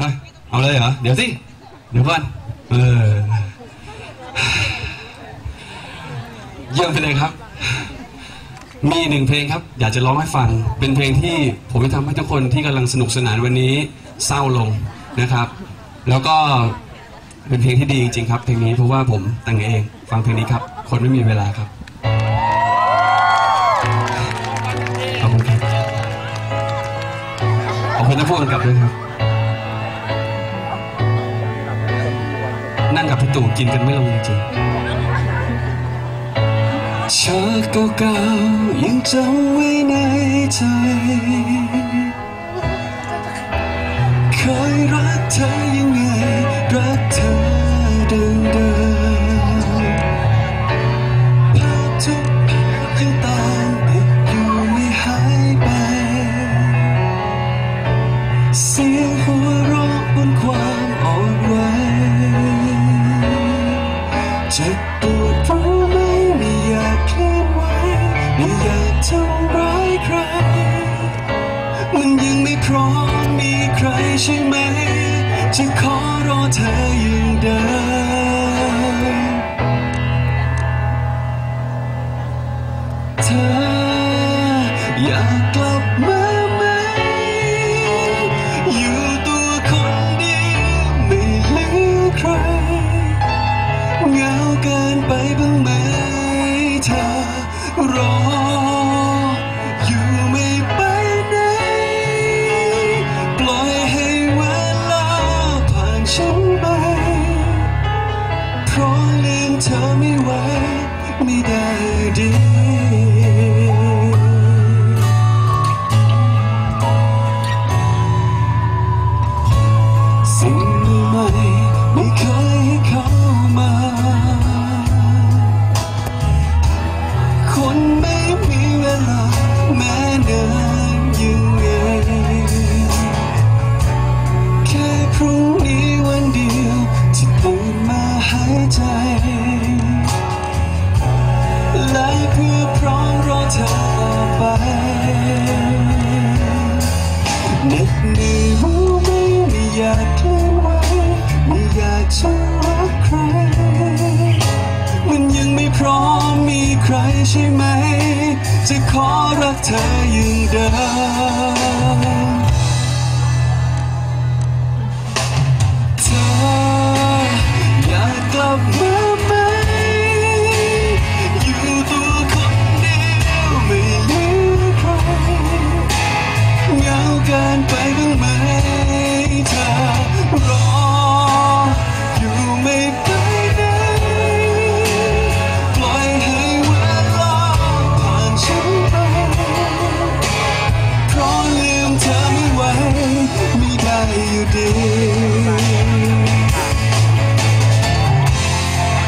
ฮะเอาเลยเหรอ เดี๋ยวสิ เดี๋ยวก่อน เออ เยี่ยมไปเลยครับ มีหนึ่งเพลงครับ อยากจะร้องให้ฟัง เป็นเพลงที่ผมจะทำให้ทุกคนที่กำลังสนุกสนานวันนี้เศร้าลงนะครับ แล้วก็เป็นเพลงที่ดีจริงๆครับ เพลงนี้เพราะว่าผมแต่งเอง ฟังเพลงนี้ครับ คนไม่มีเวลาครับขอบคุณครับขอบคุณที่พูดกันกลับด้วยครับ กับพี่ตู่กินกันไม่ลงจริงๆชาติเก่าๆยังจำไว้ในใจ เคยรักเธอยังไง รักเธอ เจ็บปวดรู้ไหมไม่อยากเคลื่อนไหวไม่อยากทำร้ายใคร มันยังไม่พร้อมมีใครใช่ไหม จะขอรอเธออย่ ไม่ได้ดีสิ่งใหม่ไม่เคยให้เข้ามา คนไม่มีเวลาแม้นานยังไง แค่พรุ่งนี้วันเดียวที่ตื่นมาหายใจ และเพื่อพร้อมรอเธอต่อไปเหน็ดเหนื่อยรู้ไหมไม่อยากเคลื่อนไหวไม่อยากจะรักใคร มันยังไม่พร้อมมีใครใช่ไหม จะขอรักเธออย่างเดิม อยู่ดี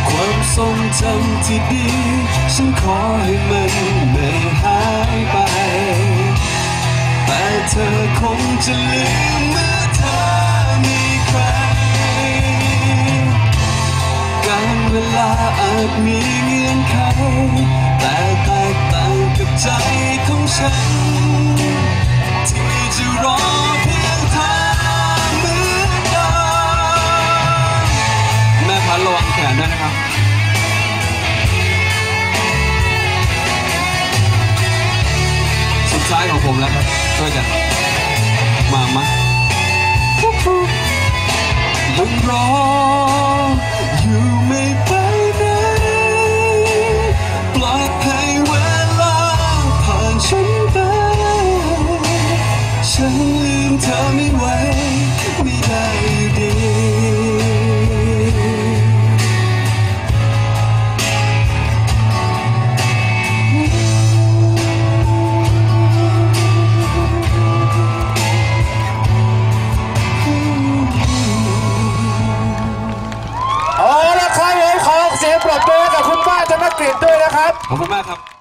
ความทรงจำที่ดี ฉันขอให้มันไม่หายไป แต่เธอคงจะลืมเมื่อเธอมีใคร การเวลาอาจมีเงื่อนไข แต่แตกต่างกับใจของฉัน ที่จะรอายของผมแล้วครับช่วยกันมามายังรออยู่ไม่ไปไหนปล่อยให้เวลาผ่านฉันไป ฉันลืมเธอไม่ไหวไม่ได้ดีาละครับผมขอเสียงปรบมือให้กับคุณป้าธนกฤษด้วยนะครับ ขอบคุณมากครับ